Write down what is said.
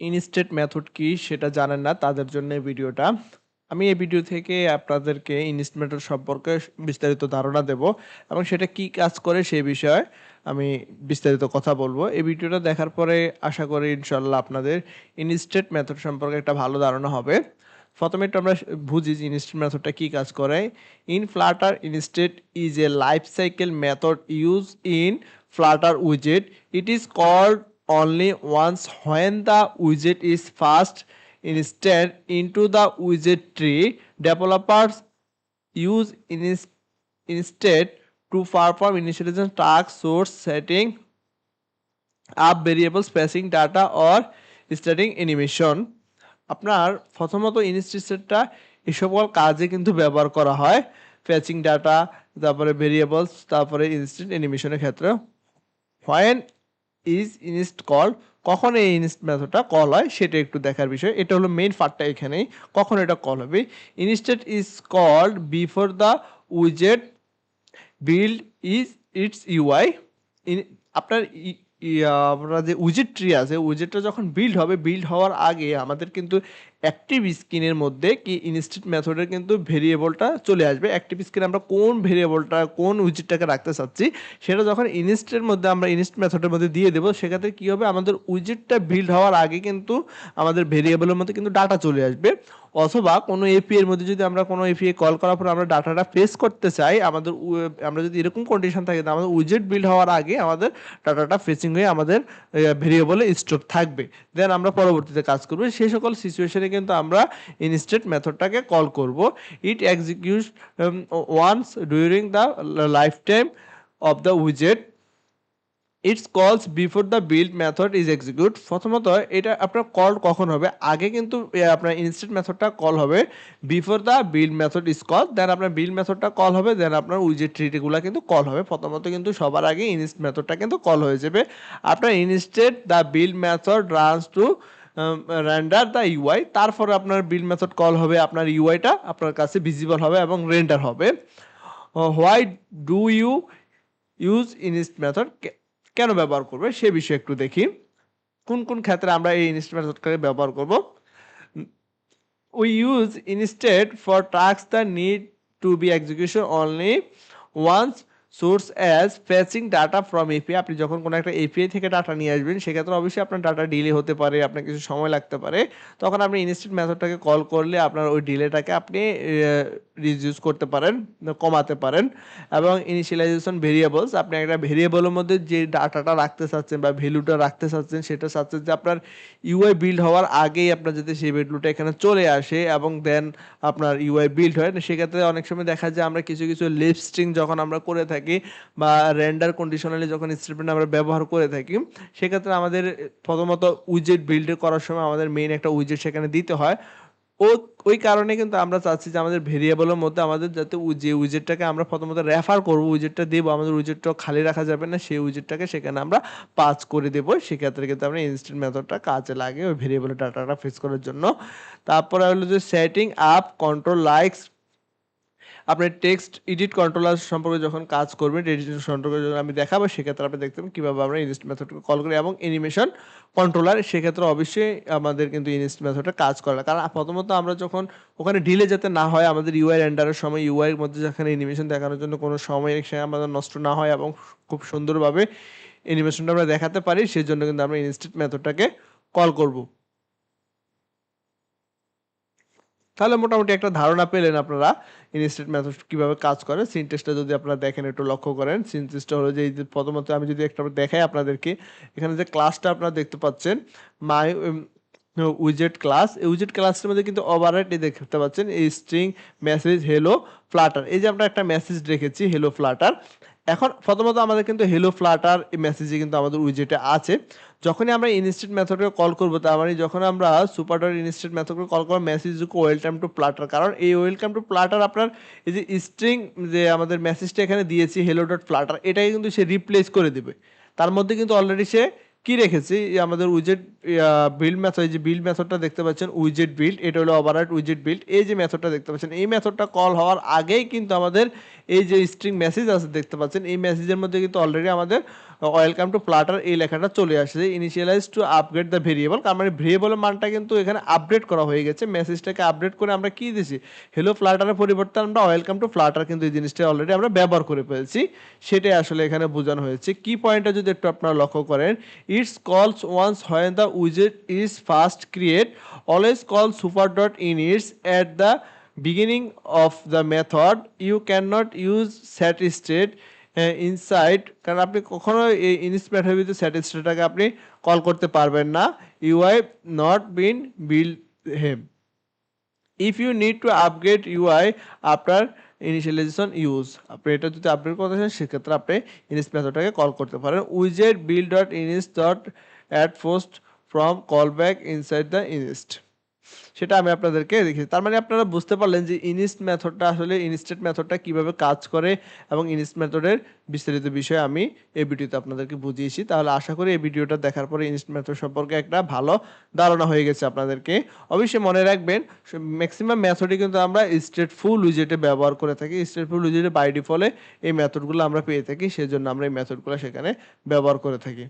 Instead method কি সেটা জানেন না, তাদের জন্য ভিডিওটা। আমি এই ভিডিও থেকে আপনাদেরকে ইনস্ট মেথড সম্পর্কে বিস্তারিত ধারণা দেব এবং সেটা কি কাজ করে সেই বিষয়ে আমি বিস্তারিত কথা বলব। এই ভিডিওটা দেখার পরে আশা করি ইনশাল্লাহ আপনাদের ইনস্টেট মেথড সম্পর্কে একটা ভালো ধারণা হবে। প্রথমে একটু আমরা বুঝি যে ইনস্টেট মেথডটা কি কাজ করে। In Flutter initState is a life cycle method use in Flutter উইজেট। It is called only once when the widget is first installed into the widget tree developers use instead to perform initialization task source setting up variable spacing data or starting animation আপনার প্রথমত ইনস্টিসেটটা এই সকল কাজে কিন্তু ব্যবহার করা হয় fetching data তারপরে ভেরিয়েবলস তারপরে ইনস্ট্যান্ট অ্যানিমেশনের ক্ষেত্রে হোয়েন ইজ ইনস্ট কল কখন এই ইনস্ট মেথডটা কল হয়, সেটা একটু দেখার বিষয়। এটা হলো মেইন পার্টটা এখানেই। কখন এটা কল হবে? InitState is called before the উইজেট build is it's UI আপনার আপনার যে উইজেট ট্রি আছে উইজেটটা যখন বিল্ড হবে বিল্ড হওয়ার আগে আমাদের কিন্তু অ্যাক্টিভ স্ক্রিনের মধ্যে কি ইনস্টেট মেথডের কিন্তু ভেরিয়েবলটা চলে আসবে। অ্যাক্টিভ স্ক্রিনে আমরা কোন ভেরিয়েবলটা কোন উইজিটটাকে রাখতে চাচ্ছি, সেটা যখন ইনস্টের মধ্যে আমরা ইনস্ট মেথডের মধ্যে দিয়ে দেবো, সেক্ষেত্রে কী হবে? আমাদের উইজেটটা বিল্ড হওয়ার আগে কিন্তু আমাদের ভেরিয়েবলের মধ্যে কিন্তু ডাটা চলে আসবে। অথবা কোনো এপি এর মধ্যে যদি আমরা কোনো এপিআই কল করার পর আমরা ডাটাটা ফেস করতে চাই, আমাদের আমরা যদি এরকম কন্ডিশন থাকে তো আমাদের উইজেট বিল্ড হওয়ার আগে আমাদের ডাটাটা ফেসিং হয়ে আমাদের ভেরিয়েবলে স্টোর থাকবে। দেন আমরা পরবর্তীতে কাজ করব। সেই সকল সিচুয়েশনে কিন্তু আমরা ইনস্টেট মেথডটাকে কল করব। It execute once during the life time of the উইজেট it's calls before the build method is execute প্রথমত, এটা আপনার কল কখন হবে? আগে কিন্তু আপনার ইনস্টেন্ট মেথডটা কল হবে before the build method is call then আপনার বিল্ড মেথডটা কল হবে দেন আপনার উইজেট ট্রিটিগুলো কিন্তু কল হবে। প্রথমত কিন্তু সবার আগে ইনস্ট মেথডটা কিন্তু কল হয়ে যাবে। আপনার initState the build method runs to render the UI তারপরে আপনার বিল মেথড কল হবে, আপনার ইউআইটা আপনার কাছে ভিজিবল হবে এবং রেন্ডার হবে। Why do you use init method কেন ব্যবহার করবে? সে বিষয়ে একটু দেখি। কোন কোন ক্ষেত্রে আমরা এই ইনস্ট মেথডকে ব্যবহার করব? We use initState for task the need to be execution only once source as fetching data from API আপনি যখন কোনো একটা এপিআই থেকে ডাটা নিয়ে আসবেন, সেক্ষেত্রে অবশ্যই আপনার ডাটা ডিলে হতে পারে, আপনার কিছু সময় লাগতে পারে। তখন আপনি ইনস্টেন্ট মেথডটাকে কল করলে আপনার ওই ডিলেটাকে আপনি রিডিউস করতে পারেন, কমাতে পারেন। এবং ইনিশিয়ালাইজেশন ভেরিয়েবলস আপনি একটা ভেরিয়েবলের মধ্যে যে ডাটাটা রাখতে চাচ্ছেন বা ভ্যালুটা রাখতে চাচ্ছেন, সেটা চাচ্ছেন যে আপনার ইউআই বিল্ড হওয়ার আগেই আপনার যাতে সেই ভ্যালুটা এখানে চলে আসে এবং দেন আপনার ইউআই বিল্ড হয়। সেক্ষেত্রে অনেক সময় দেখা যায় আমরা কিছু কিছু লিপস্টিং যখন আমরা করে থাকি থাকি বা রেন্ডার কন্ডিশনালি যখন স্টেটমেন্ট আমরা ব্যবহার করে থাকি, সেক্ষেত্রে আমাদের প্রথমত উইজেট বিল্ড করার সময় আমাদের মেইন একটা উইজেট সেখানে দিতে হয়। ও, ওই কারণে কিন্তু আমরা চাচ্ছি যে আমাদের ভেরিয়েবলের মধ্যে আমাদের যাতে যে উইজেটটাকে আমরা প্রথমত রেফার করব উইজেটটা দেবো, আমাদের উইজেটটা খালি রাখা যাবে না, সেই উইজেটটাকে সেখানে আমরা পাস করে দেবো। সেক্ষেত্রে কিন্তু আমরা ইনস্ট্যান্ট মেথডটা কাজে লাগে ওই ভেরিয়েবলের ডাটাটা ফেস করার জন্য। তারপরে হলো যে সেটিং আপ কন্ট্রোল লাইকস আপনি টেক্সট এডিট কন্ট্রোলার সম্পর্কে যখন কাজ করবেন এডিট সম্পর্কে যখন আমি দেখাবো, সেক্ষেত্রে আপনি দেখতে পাবেন কীভাবে আমরা ইনস্ট মেথডকে কল করি এবং অ্যানিমেশন কন্ট্রোলার সেক্ষেত্রে অবশ্যই আমাদের কিন্তু ইনস্ট মেথডটা কাজ করে কারণ প্রথমত আমরা যখন ওখানে ডিলে যাতে না হয়, আমাদের ইউআই রেন্ডারের সময় ইউআইয়ের মধ্যে যেখানে অ্যানিমেশন দেখানোর জন্য কোনো সময় আমাদের নষ্ট না হয় এবং খুব সুন্দরভাবে অ্যানিমেশনটা আমরা দেখাতে পারি সেই জন্য কিন্তু আমরা ইনস্টেট মেথডটাকে কল করব। তাহলে মোটামুটি একটা ধারণা পেলেন আপনারা ইনস্টেট মেথড কীভাবে কাজ করে। সিনটেক্সটা যদি আপনারা দেখেন, একটু লক্ষ্য করেন। সিনটেক্সটা হলো যে এই যে প্রথমত আমি যদি একটা দেখাই আপনাদেরকে, এখানে যে ক্লাসটা আপনারা দেখতে পাচ্ছেন মাই উইজেট ক্লাস এই উইজেট ক্লাসের মধ্যে কিন্তু ওভাররাইট এই দেখতে পাচ্ছেন, এই স্ট্রিং মেসেজ হেলো ফ্লাটার এই যে আমরা একটা মেসেজ রেখেছি হেলো ফ্লাটার এখন প্রথমত আমাদের কিন্তু হেলো ফ্লাটার এই মেসেজে কিন্তু আমাদের উইজেটে আছে। যখনই আমরা ইনস্টেন্ট মেথডকে কল করব, তার মানে যখন আমরা সুপারডট ইনস্টেন্ট মেথডকে কল করব মেসেজ ওয়েলকাম টু প্লাটার কারণ এই ওয়েলকাম টু প্লাটার আপনার এই যে স্ট্রিং যে আমাদের মেসেজটা এখানে দিয়েছি হেলো ডট প্লাটার এটাকে কিন্তু সে রিপ্লেস করে দেবে। তার মধ্যে কিন্তু অলরেডি সে কি রেখেছি? আমাদের উইজেট বিল্ড মেথড এই যে বিল্ড মেথডটা দেখতে পাচ্ছেন উইজেট বিল্ড এটা হলো ওভাররাইট উইজেট বিল্ড এই যে মেথডটা দেখতে পাচ্ছেন, এই মেথডটা কল হওয়ার আগেই কিন্তু আমাদের এই যে স্ট্রিং মেসেজ আছে দেখতে পাচ্ছেন, এই মেসেজের মধ্যে কিন্তু অলরেডি আমাদের ওয়েলকাম টু ফ্লাটার এই লেখাটা চলে আসছে। Initialize to upgrade the variable কারণ মানে ভেরিয়েবলের মানটা কিন্তু এখানে আপডেট করা হয়ে গেছে। মেসেজটাকে আপডেট করে আমরা কি দিছি? হ্যালো ফ্লাটারের পরিবর্তে আমরা ওয়েলকাম টু ফ্লাটার কিন্তু এই জিনিসটা অলরেডি আমরা ব্যবহার করে ফেলছি। সেটাই আসলে এখানে বোঝানো হয়েছে। কি পয়েন্টটা যদি একটু আপনারা লক্ষ্য করেন it's calls once when the উইজেট is first create always call super dot in it's at the beginning of the method. You cannot use set state inside কারণ আপনি কখনো এই ইনস্পেক্ট হয়ে সেট স্টেটটাকে আপনি কল করতে পারবেন না। U I not been build them if you need to upgrade UI after initialization use আপনি এটা যদি আপডেট করতে চান, সেক্ষেত্রে আপনি ইনিস মেথডটাকে কল করতে পারেন। উইজেট build dot init dot add post frame call back inside the init সেটা আমি আপনাদেরকে দেখেছি তার মানে আপনারা বুঝতে পারলেন যে ইনিস্ট মেথডটা আসলে ইনস্টেট মেথডটা কীভাবে কাজ করে এবং ইনিস্ট মেথডের বিস্তারিত বিষয়ে আমি এই ভিডিওতে আপনাদেরকে বুঝিয়েছি। তাহলে আশা করি এই ভিডিওটা দেখার পরে ইনস্ট মেথড সম্পর্কে একটা ভালো ধারণা হয়ে গেছে আপনাদেরকে। অবশ্যই মনে রাখবেন, ম্যাক্সিমাম মেথডই কিন্তু আমরা স্টেট ফুল উইজেটে ব্যবহার করে থাকি। স্টেট ফুল উইজেটে বাই ডিফলে এই মেথডগুলো আমরা পেয়ে থাকি, সেজন্য আমরা এই মেথডগুলো সেখানে ব্যবহার করে থাকি।